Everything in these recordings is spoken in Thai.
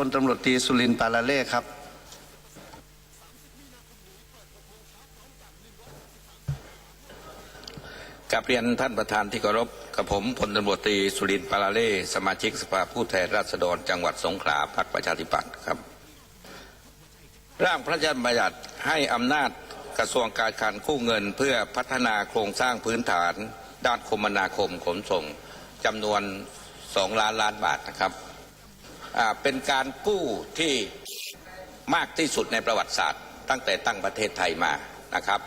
พลตำรวจตรีสุรินทร์ปาลาเล่ครับ กับเรียนท่านประธานที่เคารพกับผมพลตำรวจตรีสุรินทร์ปาลาเล่สมาชิกสภาผู้แทนราษฎรจังหวัดสงขลาพรรคประชาธิปัตย์ครับ ร่างพระราชบัญญัติให้อำนาจกระทรวงการคลังกู้เงิน เพื่อพัฒนาโครงสร้างพื้นฐาน ด้านคมนาคมขนส่งจำนวน 2 ล้านล้านบาทนะครับ เป็นการกู้ที่มากที่สุดในประวัติศาสตร์ ตั้งแต่ตั้งประเทศไทยมานะครับ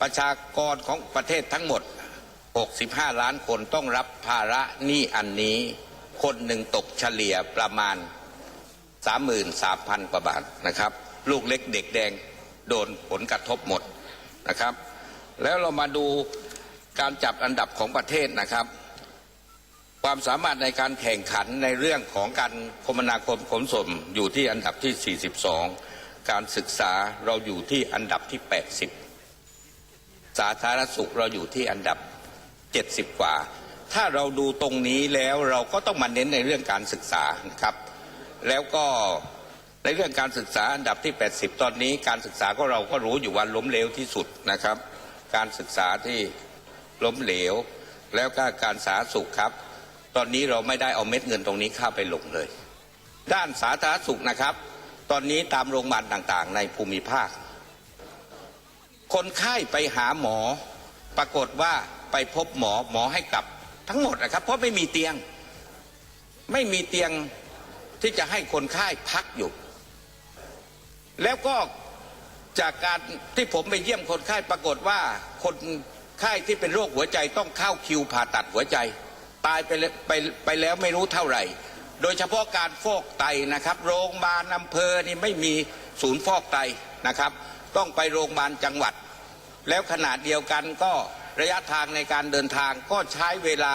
ประชากรของประเทศทั้งหมด 65 ล้านคนต้องรับภาระหนี้อันนี้ คนหนึ่งตกเฉลี่ยประมาณ 33,000 กว่าบาทนะครับ ลูกเล็กเด็กแดงโดนผลกระทบหมดนะครับ แล้วเรามาดูการจับอันดับของประเทศนะครับ ความสามารถในการแข่งขันในเรื่องของการคมนาคมขนส่งอยู่ที่อันดับที่ 42 การศึกษาเราอยู่ที่อันดับที่ 80 สาธารณสุขเราอยู่ที่อันดับ 70 กว่า ถ้าเราดูตรงนี้แล้วเราก็ต้องมาเน้นในเรื่องการศึกษาครับ แล้วก็ในเรื่องการศึกษาอันดับที่ 80 ตอนนี้การศึกษาก็เราก็รู้อยู่ว่าล้มเหลวที่สุดนะครับ การศึกษาที่ล้มเหลว แล้วก็การสาธารณสุขครับ ตอนนี้เราไม่ได้เอาเม็ดเงินตรงนี้เข้าไปลงเลย ด้านสาธารณสุขนะครับ ตอนนี้ตามโรงพยาบาลต่างๆ ในภูมิภาค คนไข้ไปหาหมอ ปรากฏว่าไปพบหมอหมอให้กลับทั้งหมดนะครับ เพราะไม่มีเตียง ไม่มีเตียงที่จะให้คนไข้พักอยู่ แล้วก็จากการที่ผมไปเยี่ยมคนไข้ปรากฏว่าคนไข้ที่เป็นโรคหัวใจต้องเข้าคิวผ่าตัดหัวใจ ตายไปไปไปแล้วไม่รู้เท่าไหร่ โดยเฉพาะการฟอกไตนะครับ โรงพยาบาลอำเภอนี่ไม่มีศูนย์ฟอกไตนะครับ ต้องไปโรงพยาบาลจังหวัด แล้วขนาดเดียวกันก็ระยะทางในการเดินทางก็ใช้เวลา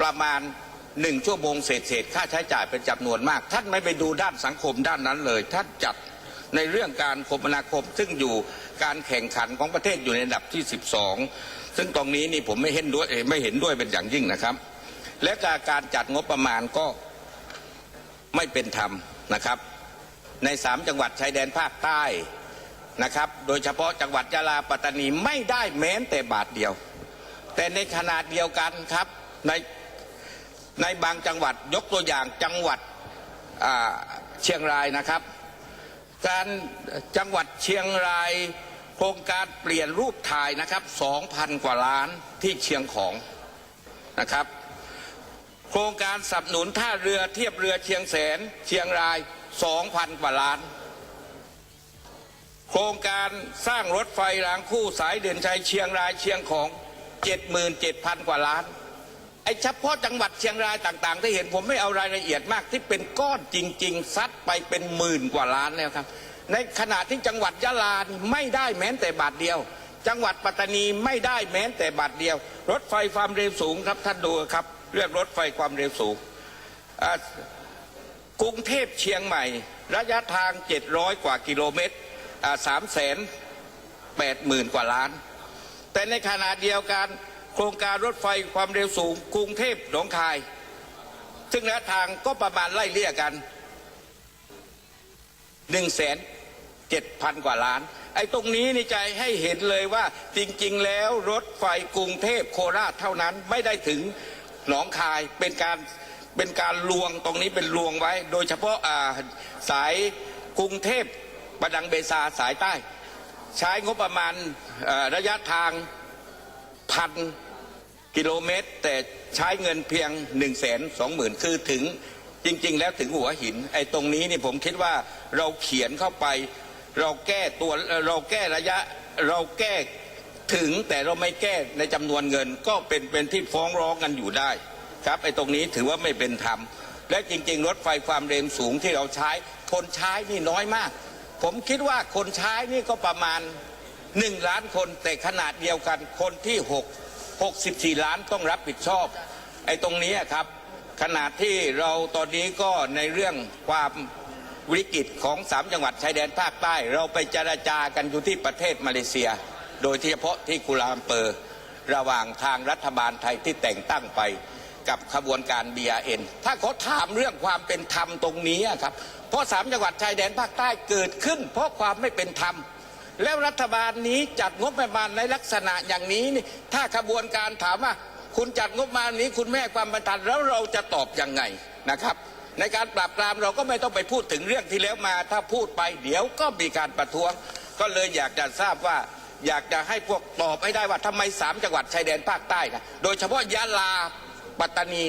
ประมาณหนึ่งชั่วโมงเศษๆค่าใช้จ่ายเป็นจำนวนมาก ท่านไม่ไปดูด้านสังคมด้านนั้นเลย ท่านจัด ในเรื่องการคมนาคมซึ่งอยู่การแข่งขันของประเทศอยู่ในอันดับที่ 12 ซึ่งตรงนี้นี่ผมไม่เห็นด้วยไม่เห็นด้วยเป็นอย่างยิ่งนะครับ และการการจัดงบประมาณก็ไม่เป็นธรรมนะครับ ในสามจังหวัดชายแดนภาคใต้นะครับ โดยเฉพาะจังหวัดยะลาปัตตานีไม่ได้แม้แต่บาทเดียว แต่ในขนาดเดียวกันครับในในบางจังหวัดยกตัวอย่างจังหวัดเชียงรายนะครับ การจังหวัดเชียงรายโครงการเปลี่ยนรูปถ่ายนะครับ 2,000 กว่าล้านที่เชียงของนะครับ โครงการสนับสนุนท่าเรือเทียบเรือเชียงแสนเชียงราย 2,000 กว่าล้าน โครงการสร้างรถไฟรางคู่สายเด่นชัยเชียงรายเชียงของ 77,000 กว่าล้าน ไอ้เฉพาะจังหวัดเชียงรายต่าง ๆ ที่เห็นผมไม่เอารายละเอียดมากที่เป็นก้อนจริง ๆ ซัดไปเป็นหมื่นกว่าล้านแล้วครับ ในขณะที่จังหวัดยะลาไม่ได้แม้แต่บาทเดียว จังหวัดปัตตานีไม่ได้แม้แต่บาทเดียว รถไฟความเร็วสูงครับท่านดูครับ เรื่องรถไฟความเร็วสูงกรุงเทพเชียงใหม่ ระยะทาง 700 กว่ากิโลเมตรสามแสนแปดหมื่นกว่าล้าน แต่ในขณะเดียวกัน โครงการรถไฟความเร็วสูงกรุงเทพหนองคาย ซึ่งระยะทางก็ประมาณไล่เลี่ยกันหนึ่งแสนเจ็ดพันกว่าล้าน ไอ้ตรงนี้นี่ใจให้เห็นเลยว่าจริงๆ แล้วรถไฟกรุงเทพโคราชเท่านั้นไม่ได้ถึงหนองคายเป็นการเป็นการลวงตรงนี้เป็นลวงไว้ โดยเฉพาะาสายกรุงเทพประดังเบซาสายใต้ ใช้งบประมาณระยะทาง พันกิโลเมตร แต่ใช้เงินเพียง1นึ่งแสนสองหมื่นคือถึงจริง ๆ แล้วถึงหัวหิน ไอ้ตรงนี้นี่ผมคิดว่าเราเขียนเข้าไป เราแก้ตัวเราแก้ระยะเราแก้ถึงแต่เราไม่แก้ในจำนวนเงินก็เป็นเป็นที่ฟ้องร้องกันอยู่ได้ ครับไอ้ตรงนี้ถือว่าไม่เป็นธรรม และจริง ๆ รถไฟความเร็วสูงที่เราใช้ คนใช้นี่น้อยมาก ผมคิดว่าคนใช้นี่ก็ประมาณ หนึ่งล้านคนแต่ขนาดเดียวกันคนที่หกหกสิบสี่ล้านต้องรับผิดชอบ ไอ้ตรงนี้ครับ ขนาดที่เราตอนนี้ก็ในเรื่องความวิกฤตของสามจังหวัดชายแดนภาคใต้ เราไปเจราจากันอยู่ที่ประเทศมาเลเซีย โดยเฉพาะที่กุลาลัมเปอร์ระหว่างทางรัฐบาลไทยที่แต่งตั้งไปกับขบวนการ BRN ถ้าเขาถามเรื่องความเป็นธรรมตรงนี้ครับ เพราะสามจังหวัดชายแดนภาคใต้เกิดขึ้น เพราะความไม่เป็นธรรม แล้วรัฐบาลนี้จัดงบประมาณในลักษณะอย่างนี้นี่ถ้าขบวนการถามว่า คุณจัดงบประมาณนี้ คุณแม่ความเป็นธรรมแล้วเราจะตอบยังไงนะครับ ในการปราบปรามเราก็ไม่ต้องไปพูดถึงเรื่องที่แล้วมา ถ้าพูดไปเดี๋ยวก็มีการประท้วง ก็เลยอยากจะทราบว่า อยากจะให้พวกตอบให้ได้ว่าทำไมสามจังหวัดชายแดนภาคใต้นะโดยเฉพาะยะลาปัตตานี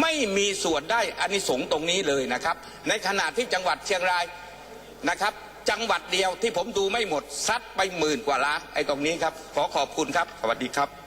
ไม่มีส่วนได้อานิสงส์ตรงนี้เลยนะครับ ในขณะที่จังหวัดเชียงรายนะครับ จังหวัดเดียวที่ผมดูไม่หมดซัดไปหมื่นกว่าล้านไอ้ตรงนี้ครับ ขอขอบคุณครับ สวัสดีครับ